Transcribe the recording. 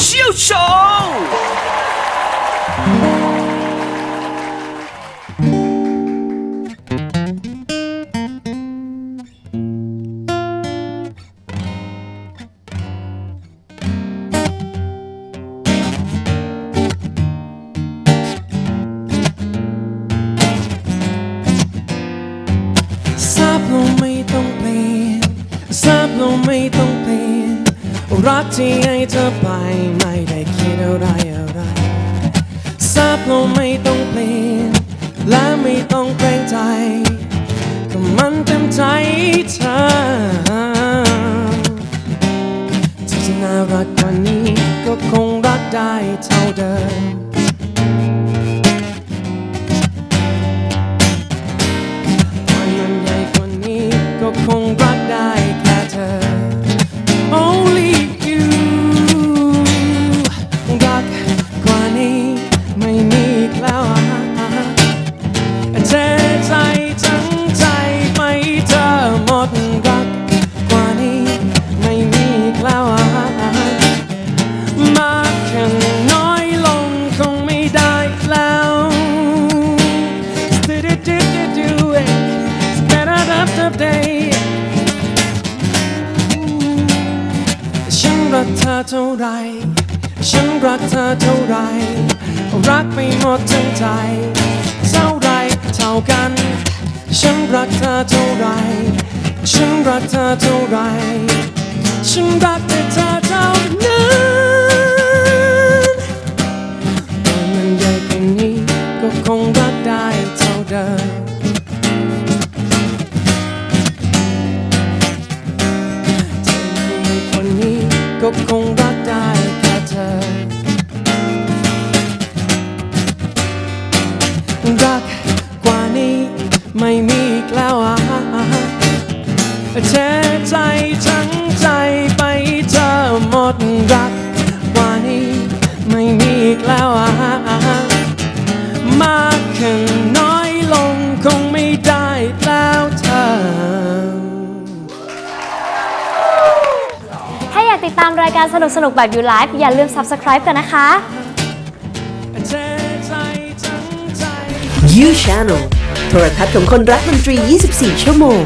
เชียลโช รักที่ให้เธอไปไม่ได้คิดอะไรอะไรทราบเราไม่ต้องเปลี่ยนและไม่ต้องเกรงใจก็มันเต็มใจเธอเธอจะน่ารักกว่านี้ก็คงรักได้เท่าเดิม of day ฉันรักเธอเท่าไร ฉันรักเธอเท่าไร รักไปหมดทั้งใจ เท่าไรเท่ากัน ฉันรักเธอเท่าไร ฉันรักเธอเท่าไร ฉันรักแต่เธอ คงรักได้แค่เธอ รักกว่านี้ไม่มีอีกแล้วอะเทใจทั้งใจไปเธอหมดรั ตามรายการสนุกๆแบบยูไลฟ์อย่าลืม Subscribe กันนะคะ You Channel โทรทัศน์ของคนรักดนตรี 24 ชั่วโมง